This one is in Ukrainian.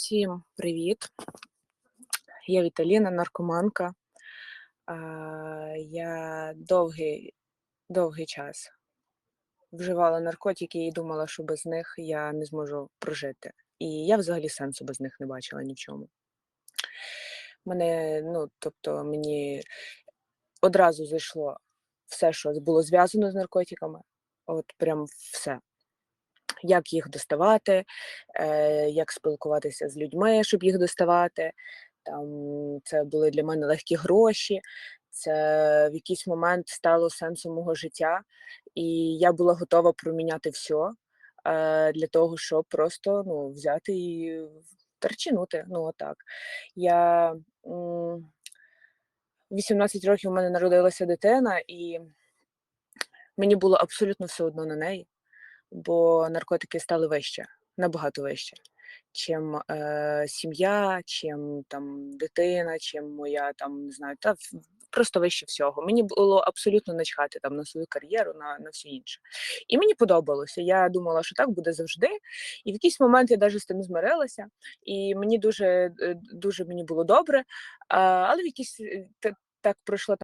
Всім привіт! Я Віталіна, наркоманка. Я довгий, довгий час вживала наркотики і думала, що без них я не зможу прожити. І я взагалі сенсу без них не бачила ні в чому. Мене, ну, тобто, мені одразу зайшло все, що було зв'язано з наркотиками. От прям все. Як їх доставати, е, як спілкуватися з людьми, щоб їх доставати. Там це були для мене легкі гроші, це в якийсь момент стало сенсом мого життя, і я була готова проміняти все для того, щоб просто ну, взяти і перечинути. Ну, отак. Я 18 років у мене народилася дитина, і мені було абсолютно все одно на неї, бо наркотики стали вище, набагато вище, чим е, сім'я, чим там дитина, чим моя там не знаю, та просто вище всього. Мені було абсолютно начхати там на свою кар'єру, на, на все інше. І мені подобалося. Я думала, що так буде завжди. І в якийсь момент я навіть з тим змирилася, і мені дуже, е, дуже мені було добре. А, але в якийсь е, та- так пройшло